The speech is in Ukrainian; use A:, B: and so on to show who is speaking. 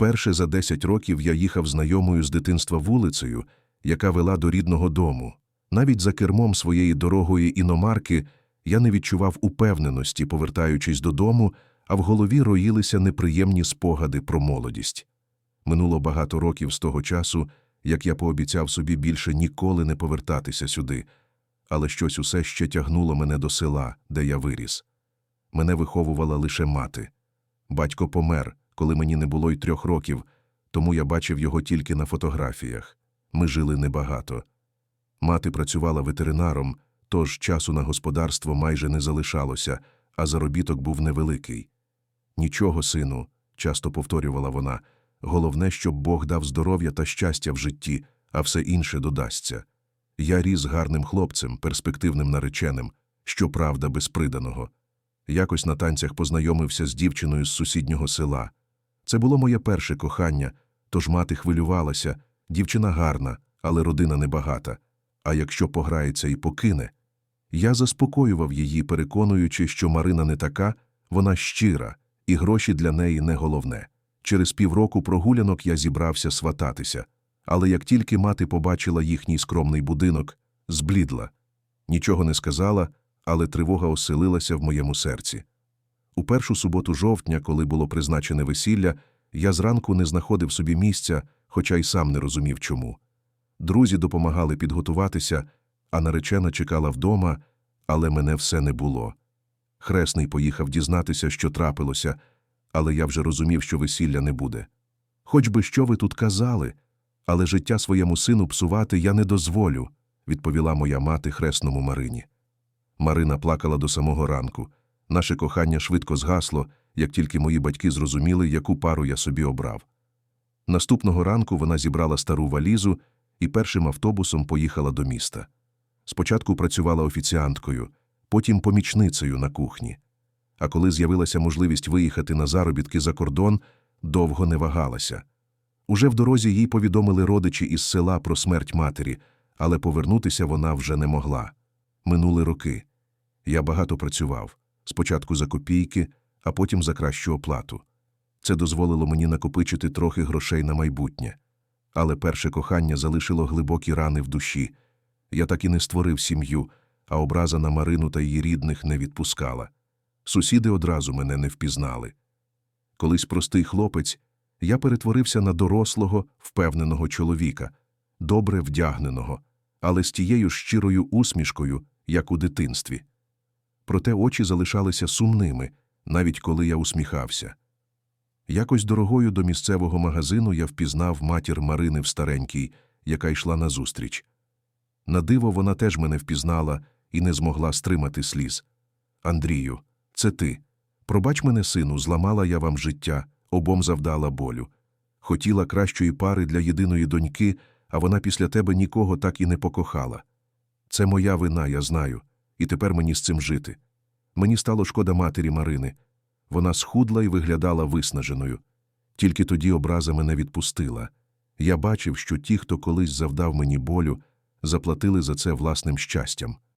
A: Вперше за 10 років я їхав знайомою з дитинства вулицею, яка вела до рідного дому. Навіть за кермом своєї дорогої іномарки я не відчував упевненості, повертаючись додому, а в голові роїлися неприємні спогади про молодість. Минуло багато років з того часу, як я пообіцяв собі більше ніколи не повертатися сюди, але щось усе ще тягнуло мене до села, де я виріс. Мене виховувала лише мати. Батько помер, коли мені не було й трьох років, тому я бачив його тільки на фотографіях. Ми жили небагато. Мати працювала ветеринаром, тож часу на господарство майже не залишалося, а заробіток був невеликий. Нічого, сину, часто повторювала вона, головне, щоб Бог дав здоров'я та щастя в житті, а все інше додасться. Я ріс гарним хлопцем, перспективним нареченим, щоправда, без приданого. Якось на танцях познайомився з дівчиною з сусіднього села. Це було моє перше кохання, тож мати хвилювалася, дівчина гарна, але родина небагата. А якщо пограється і покине, я заспокоював її, переконуючи, що Марина не така, вона щира, і гроші для неї не головне. Через півроку прогулянок я зібрався свататися, але як тільки мати побачила їхній скромний будинок, зблідла. Нічого не сказала, але тривога оселилася в моєму серці. У першу суботу жовтня, коли було призначене весілля, я зранку не знаходив собі місця, хоча й сам не розумів чому. Друзі допомагали підготуватися, а наречена чекала вдома, але мене все не було. Хресний поїхав дізнатися, що трапилося, але я вже розумів, що весілля не буде. Хоч би що ви тут казали, але життя своєму сину псувати я не дозволю, відповіла моя мати хресному Марині. Марина плакала до самого ранку. Наше кохання швидко згасло, як тільки мої батьки зрозуміли, яку пару я собі обрав. Наступного ранку вона зібрала стару валізу і першим автобусом поїхала до міста. Спочатку працювала офіціанткою, потім помічницею на кухні. А коли з'явилася можливість виїхати на заробітки за кордон, довго не вагалася. Уже в дорозі їй повідомили родичі із села про смерть матері, але повернутися вона вже не могла. Минули роки. Я багато працював спочатку за копійки, а потім за кращу оплату. Це дозволило мені накопичити трохи грошей на майбутнє. Але перше кохання залишило глибокі рани в душі. Я так і не створив сім'ю, а образа на Марину та її рідних не відпускала. Сусіди одразу мене не впізнали. Колись простий хлопець, я перетворився на дорослого, впевненого чоловіка, добре вдягненого, але з тією щирою усмішкою, як у дитинстві. Проте очі залишалися сумними, навіть коли я усміхався. Якось дорогою до місцевого магазину я впізнав матір Марини в старенькій, яка йшла назустріч. На диво вона теж мене впізнала і не змогла стримати сліз. Андрію, це ти. Пробач мене, сину, зламала я вам життя, обом завдала болю. Хотіла кращої пари для єдиної доньки, а вона після тебе нікого так і не покохала. Це моя вина, я знаю, і тепер мені з цим жити. Мені стало шкода матері Марини. Вона схудла і виглядала виснаженою. Тільки тоді образа мене відпустила. Я бачив, що ті, хто колись завдав мені болю, заплатили за це власним щастям.